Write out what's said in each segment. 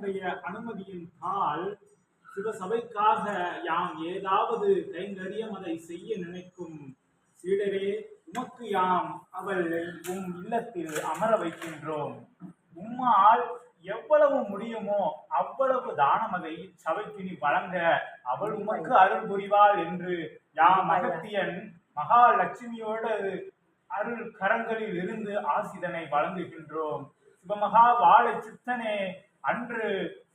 சிவனுடைய அனுமதியின் கால் சிவசபைக்காக யாம் ஏதாவது கைங்கரியம் அதை செய்ய நினைக்கும். சீடரே உமக்கு யாம் அவள் உம் இல்லத்தில் அமர வைக்கின்றோம். உம்மால் எவ்வளவு முடியுமோ அவ்வளவு தானம் அதை சபைக்கு நீ வழங்க. அவள் உமக்கு அருள் புரிவாள் என்று யாம் அகத்தியன் மகாலட்சுமியோடு அருள் கரங்களில் இருந்து ஆசிதனை வழங்குகின்றோம். சிவமகா வாழை சித்தனே அன்று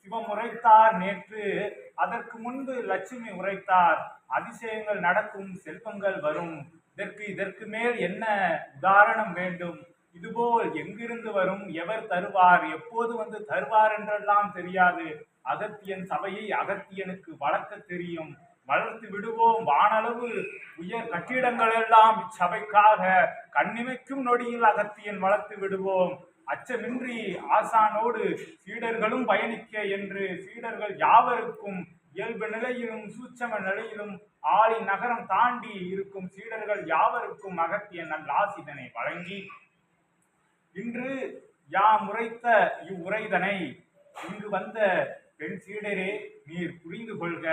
சிவம் உரைத்தார் நேற்று அதற்கு முன்பு லட்சுமி உரைத்தார். அதிசயங்கள் நடக்கும் செல்வங்கள் வரும். இதற்கு இதற்கு மேல் என்ன உதாரணம் வேண்டும்? இதுபோல் எங்கிருந்து வரும்? எவர் தருவார்? எப்போது வந்து தருவார் என்றெல்லாம் தெரியாது. அகத்தியன் சபையை அகத்தியனுக்கு வளர்க்க தெரியும். வளர்த்து விடுவோம் வானளவு உயர் கட்டிடங்கள் எல்லாம் இச்சபைக்காக. கண்ணிமைக்கும் நொடியில் அகத்தியன் வளர்த்து விடுவோம். அச்சமின்றி ஆசானோடு சீடர்களும் பயணிக்க என்று சீடர்கள் யாவருக்கும் இயல்பு நிலையிலும் சூட்சம நிலையிலும் ஆளி நகரம் தாண்டி இருக்கும் சீடர்கள் யாவருக்கும் அகத்தியன் நல்லாசிதனை வழங்கி இன்று யாம் உரைத்த இவ்வுரைதனை இங்கு வந்த பெண் சீடரே நீர் புரிந்து கொள்க.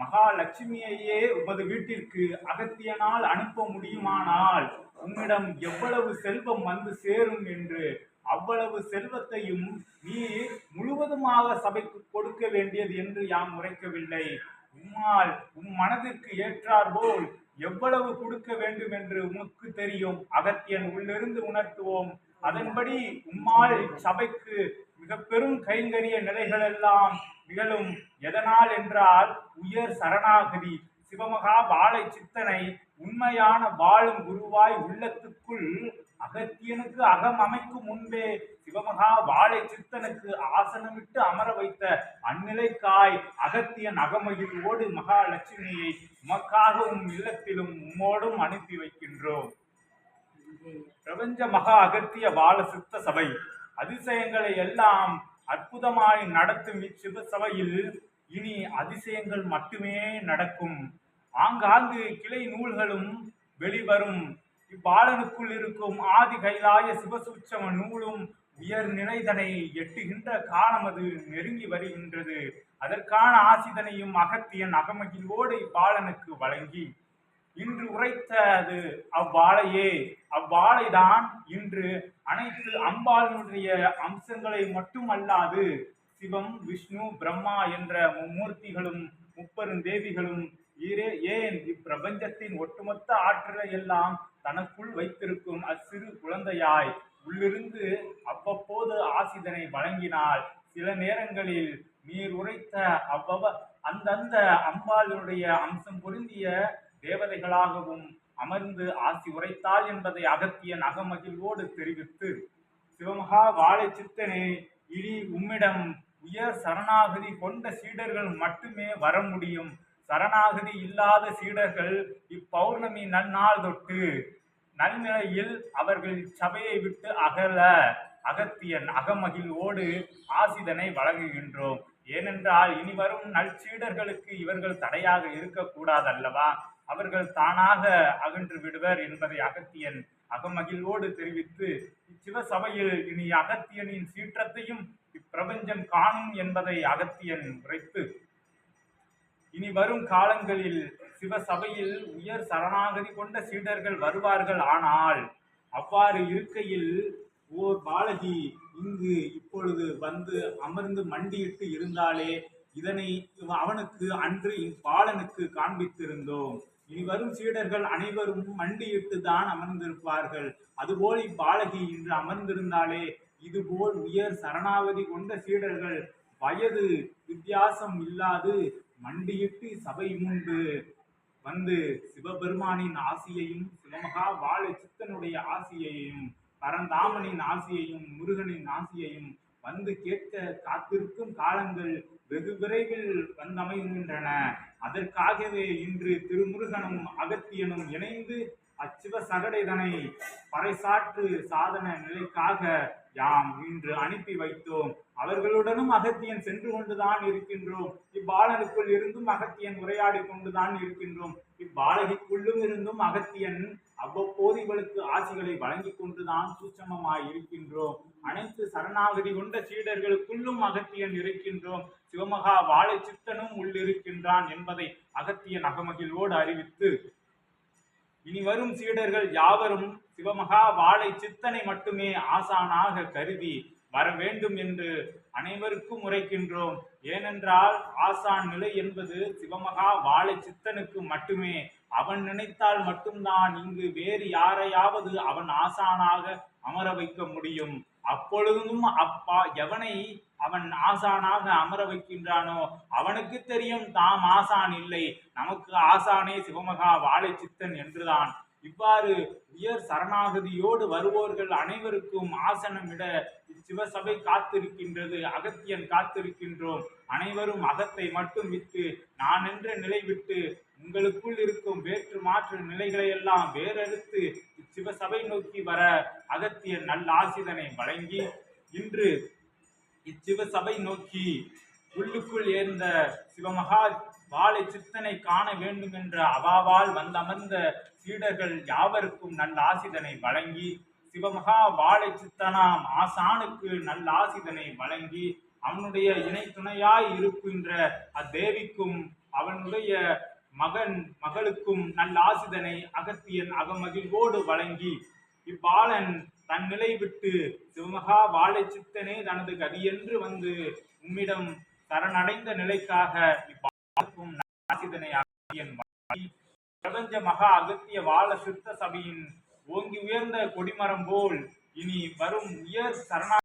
மகாலட்சுமியையே உமது வீட்டிற்கு அகத்தியனால் அனுப்ப முடியுமானால் உம்மிடம் எவ்வளவு செல்வம் வந்து சேரும் என்று அவ்வளவு செல்வத்தையும் நீ முழுவதுமாக சபைக்கு கொடுக்க வேண்டியது என்று யாம் உரைக்கவில்லை. உம்மால் உம் மனதிற்கு ஏற்றார் போல் எவ்வளவு கொடுக்க வேண்டும் என்று உமக்கு தெரியும். அகத்தியன் உள்ளிருந்து உணர்த்துவோம். அதன்படி உம்மால் சபைக்கு மிக பெரும் கைங்கரிய நிலைகள் எல்லாம் நிகழும். எதனால் என்றால் உயர் சரணாகதி சிவமகா வாழை சித்தனை உண்மையான வாழும் குருவாய் உள்ளத்துக்குள் அகத்தியனுக்கு அகம் அமைக்கும் முன்பே சிவமகா வாழை சித்தனுக்கு ஆசனமிட்டு அமர வைத்த அந்நிலைக்காய் அகத்தியன் அகமகிழ்வோடு மகாலட்சுமியை உமக்காகவும் இல்லத்திலும் உம்மோடும் அனுப்பி வைக்கின்றோம். பிரபஞ்ச மகா அகத்திய வாழ சித்த சபை அதிசயங்களை எல்லாம் அற்புதமாய் நடத்தும் இச்சிவ சபையில் இனி அதிசயங்கள் மட்டுமே நடக்கும். ஆங்காங்கு கிளை நூல்களும் வெளிவரும். இப்பாலனுக்குள் இருக்கும் ஆதி கைலாய சிவசூட்சம நூலும் உயர் நிலைதனை எட்டுகின்ற காலம் அது நெருங்கி வருகின்றது. அதற்கான ஆசிதனையும் அகத்தியன் அகமகிழ்வோடு இப்பாலனுக்கு வழங்கி இன்று உரைத்த அது அவ்வாழையே அவ்வாழைதான் இன்று அனைத்து அம்பாளனுடைய அம்சங்களை மட்டுமல்லாது சிவம் விஷ்ணு பிரம்மா என்ற மும்மூர்த்திகளும் முப்பெருந்தேவிகளும் ஈரே ஏன் இப்பிரபஞ்சத்தின் ஒட்டுமொத்த ஆற்றலை எல்லாம் தனக்குள் வைத்திருக்கும் அச்சிறு குழந்தையாய் உள்ளிருந்து அவ்வப்போது ஆசிதனை வழங்கினால் சில நேரங்களில் நீர் உரைத்த அவ்வவ அந்தந்த அம்பாளுடைய அம்சம் பொருந்திய தேவதைகளாகவும் அமர்ந்து ஆசி உரைத்தாள் என்பதை அகத்திய நகமகிழ்வோடு தெரிவித்து சிவமகா வாழை சித்தனே இனி உம்மிடம் உயர் சரணாகதி கொண்ட சீடர்கள் மட்டுமே வர முடியும். சரணாகதி இல்லாத சீடர்கள் இப்பௌர்ணமி நன்னாள் தொட்டு நல்நிலையில் அவர்கள் சபையை விட்டு அகல அகத்தியன் அகமகிழ்வோடு ஆசிதனை வழங்குகின்றோம். ஏனென்றால் இனி வரும் நற்சீடர்களுக்கு இவர்கள் தடையாக இருக்கக்கூடாது அல்லவா அவர்கள் தானாக அகன்று விடுவர் என்பதை அகத்தியன் அகமகிழ்வோடு தெரிவித்து இச்சிவசபையில் இனி அகத்தியனின் சீற்றத்தையும் இப்பிரபஞ்சம் காணும் என்பதை அகத்தியன் உரைத்து இனி வரும் காலங்களில் சிவ சபையில் உயர் சரணாகதி கொண்ட சீடர்கள் வருவார்கள். ஆனால் அவ்வாறு இருக்கையில் ஓர் பாலகி இங்கு இப்பொழுது வந்து அமர்ந்து மண்டியிட்டு இருந்தாலே இதனை அவனுக்கு அன்று இப்பாலனுக்கு காண்பித்திருந்தோம். இனி வரும் சீடர்கள் அனைவரும் மண்டியிட்டு தான் அமர்ந்திருப்பார்கள். அதுபோல் இப்பாலகி இன்று அமர்ந்திருந்தாலே இதுபோல் உயர் சரணாவதி கொண்ட சீடர்கள் வயது வித்தியாசம் இல்லாது மண்டியிட்டு சபை முன்பு வந்து சிவபெருமானின் ஆசியையும் சிவமகா வாழ சித்தனுடைய ஆசியையும் பரந்தாமனின் ஆசியையும் முருகனின் ஆசியையும் வந்து கேட்க காத்திருக்கும் காலங்கள் வெகு விரைவில் வந்தமைகின்றன. அதற்காகவே இன்று திருமுருகனும் அகத்தியனும் இணைந்து அச்சிவ சகடைதனை பறைசாற்று சாதன நிலைக்காக யாம் இன்று அனுப்பி வைத்தோம். அவர்களுடனும் அகத்தியன் சென்று கொண்டுதான் இருக்கின்றோம். இப்பாலனுக்குள் இருந்தும் அகத்தியன் உரையாடி கொண்டுதான் இருக்கின்றோம். இப்பாலகிக்குள்ளும் இருந்தும் அகத்தியன் அவ்வப்போது இவளுக்கு ஆசிகளை வழங்கி கொண்டுதான் சூட்சமமாய் இருக்கின்றோம். அனைத்து சரணாகதி கொண்ட சீடர்களுக்குள்ளும் அகத்தியன் இருக்கின்றோம். சிவமகா வாழை சித்தனும் உள்ளிருக்கின்றான் என்பதை அகத்தியன் அகமகிழ்வோடு அறிவித்து இனி வரும் சீடர்கள் யாவரும் சிவமகா வாழை சித்தனை மட்டுமே ஆசானாக கருதி வர வேண்டும் என்று அனைவருக்கும் உரைக்கின்றோம். ஏனென்றால் ஆசான் நிலை என்பது சிவமகா வாழை சித்தனுக்கு மட்டுமே. அவன் நினைத்தால் மட்டும்தான் இங்கு வேறு யாரையாவது அவன் ஆசானாக அமர வைக்க முடியும். அப்பொழுதும் அப்பா எவனை அவன் ஆசானாக அமர வைக்கின்றானோ அவனுக்கு தெரியும் தாம் ஆசான் இல்லை. நமக்கு ஆசானே சிவமகா வாழை சித்தன் என்றுதான். இவ்வாறு உயர் சரணாகதியோடு வருவோர்கள் அனைவருக்கும் ஆசனமிட சிவசபை காத்திருக்கின்றது அகத்தியன் காத்திருக்கின்றோம். அனைவரும் அகத்தை மட்டும் விட்டு நான் என்ற நிலை விட்டு உங்களுக்குள் இருக்கும் வேற்று மாற்று நிலைகளை எல்லாம் வேறறுத்து இச்சிவசபை நோக்கி வர அகத்தியன் நல்ல ஆசிதனை வழங்கி இன்று இச்சிவசபை நோக்கி உள்ளுக்குள் ஏர்ந்த சிவமகா வாழை சித்தனை காண வேண்டும் என்ற அவாவால் வந்தமர்ந்த சீடர்கள் யாவருக்கும் நல்ல ஆசிதனை வழங்கி சிவமகா வாழை சித்தனாம் ஆசானுக்கு நல்ல ஆசிதனை வழங்கி அவனுடைய இணை துணையாய் இருக்கின்ற அத்தேவிக்கும் அவனுடைய மகன் மகளுக்கும் நல்ல ஆசிதனை அகத்தியன் அகமகிழ்வோடு வழங்கி இவ்வாளன் தன் நிலை விட்டு சிவமகா வாழை சித்தனே தனது கதியென்று வந்து உம்மிடம் சரணடைந்த நிலைக்காக இவ்வாளுக்கும் அகத்தியன் பிரபஞ்ச மகா அகத்திய வாழ சித்த சபையின் ஓங்கி உயர்ந்த கொடிமரம் போல் இனி வரும் உயர் சரணா